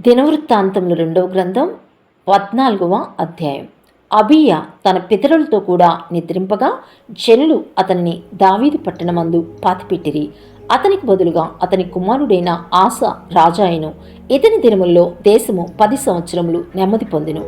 దినవృత్తాంతములు రెండవ గ్రంథం పద్నాలుగవ అధ్యాయం. అబియ తన పితరులతో కూడా నిద్రింపగా జనులు అతన్ని దావీదు పట్టణమందు పాతిపెట్టిరి. అతనికి బదులుగా అతని కుమారుడైన ఆశ రాజాయను ఇతని దినముల్లో దేశము పది సంవత్సరములు నెమ్మది పొందెను.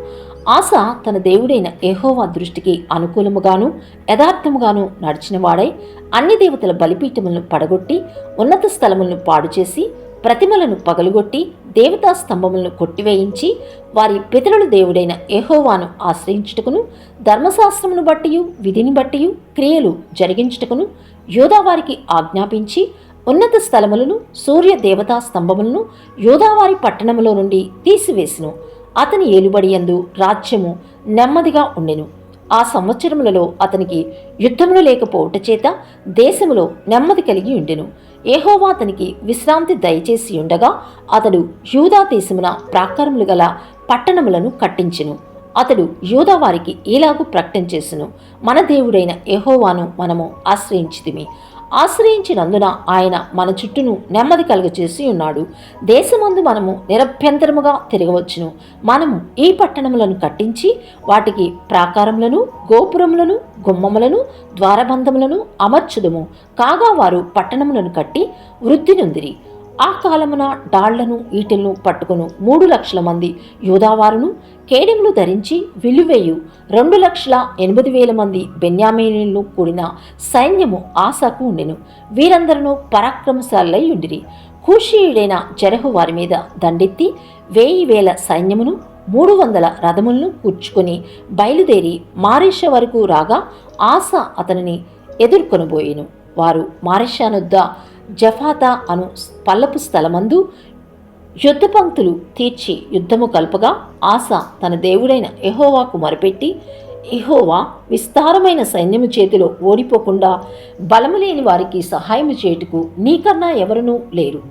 ఆశ తన దేవుడైన ఎహోవా దృష్టికి అనుకూలముగాను యథార్థముగాను నడిచినవాడై అన్ని దేవతల బలిపీఠములను పడగొట్టి ఉన్నత స్థలములను పాడు చేసి ప్రతిమలను పగలుగొట్టి దేవతా స్తంభములను కొట్టివేయించి వారి పితరుల దేవుడైన యెహోవాను ఆశ్రయించుటకును ధర్మశాస్త్రమును బట్టియు విధిని బట్టి క్రియలు జరిగించుటకును యోధావారికి ఆజ్ఞాపించి ఉన్నత స్థలములను సూర్య దేవతా స్తంభములను యోధావారి పట్టణములో నుండి తీసివేసిను. అతని ఏలుబడియందు రాజ్యము నెమ్మదిగా ఉండెను. ఆ సంవత్సరములలో అతనికి యుద్ధములు లేకపోవట చేత దేశములో నెమ్మది కలిగి ఉండెను. ఏహోవా అతనికి విశ్రాంతి దయచేసి ఉండగా అతడు యూదా దేశమున ప్రాకారములు గల పట్టణములను కట్టించెను. అతడు యూదా వారికి ఈలాగు ప్రకటన మన దేవుడైన ఎహోవాను మనము ఆశ్రయించితిమి. ఆశ్రయించినందున ఆయన మన చుట్టూను నెమ్మది కలుగచేసి ఉన్నాడు. దేశమందు మనము నిరభ్యంతరముగా తిరగవచ్చును. మనము ఈ పట్టణములను కట్టించి వాటికి ప్రాకారములను గోపురములను గుమ్మములను ద్వారబంధములను అమర్చుదము. కాగా వారు పట్టణములను కట్టి వృద్ధి నొందిరి. ఆ కాలమున డాళ్ళను ఈటెలను పట్టుకును మూడు లక్షల మంది. యోధావారును కేడెములు ధరించి విలువేయు రెండు లక్షల ఎనిమిది వేల మంది బెన్యామీనులు కూడిన సైన్యము ఆశకు ఉండెను. వీరందరూ పరాక్రమశాలై ఉండిరి కూషీయుడైన జరహు వారి మీద దండెత్తి వేయి వేల సైన్యమును మూడు వందల రథములను కూర్చుకొని బయలుదేరి మారేష వరకు రాగా ఆశ అతనిని ఎదుర్కొనబోయేను. వారు మారేషానొద్ద జఫాతా అను పల్లపు స్థలమందు యుద్ధ పంక్తులు తీర్చి యుద్ధము కలపగా ఆశ తన దేవుడైన ఎహోవాకు మొరపెట్టి ఎహోవా విస్తారమైన సైన్యము చేతిలో ఓడిపోకుండా బలము లేని వారికి సహాయము చేయుటకు నీకన్నా ఎవరునూ లేరు.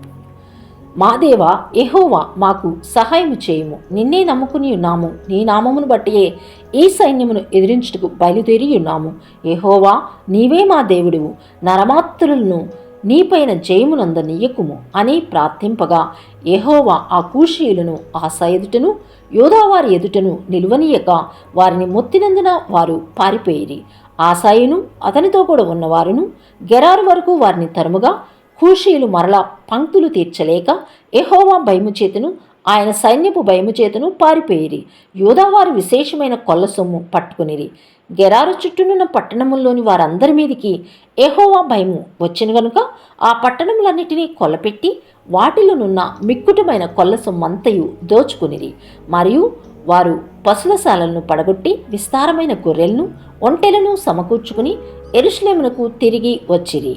మా దేవా ఎహోవా మాకు సహాయము చేయము. నిన్నే నమ్ముకుని ఉన్నాము. నీ నామమును బట్టియే ఈ సైన్యమును ఎదిరించుటకు బయలుదేరి ఉన్నాము. ఎహోవా నీవే మా దేవుడు నరమాత్రులను నీపైన జయమునంద నీయకుము అని ప్రార్థింపగా ఎహోవా ఆ కూషీయులను ఆశ ఎదుటను యోధావారి ఎదుటను నిలువనీయక వారిని మొత్తినందున వారు పారిపోయిరి. ఆశాయును అతనితో కూడా ఉన్నవారును గెరారు వరకు వారిని తరుముగా కూషీయులు మరలా పంక్తులు తీర్చలేక ఎహోవా భయము చేతును ఆయన సైన్యపు భయము చేతను పారిపోయిరి. యోధావారు విశేషమైన కొల్ల సొమ్ము పట్టుకునిరి. గెరారు చుట్టూనున్న పట్టణముల్లోని వారందరి మీదికి ఎహోవా భయము వచ్చిన గనుక ఆ పట్టణములన్నిటినీ కొల్లపెట్టి వాటిలోనున్న మిక్కుటమైన కొల్ల సొమ్మంతయు దోచుకునిరి. మరియు వారు పశులశాలను పడగొట్టి విస్తారమైన గొర్రెలను ఒంటెలను సమకూర్చుకుని ఎరుశ్లేమునకు తిరిగి వచ్చిరి.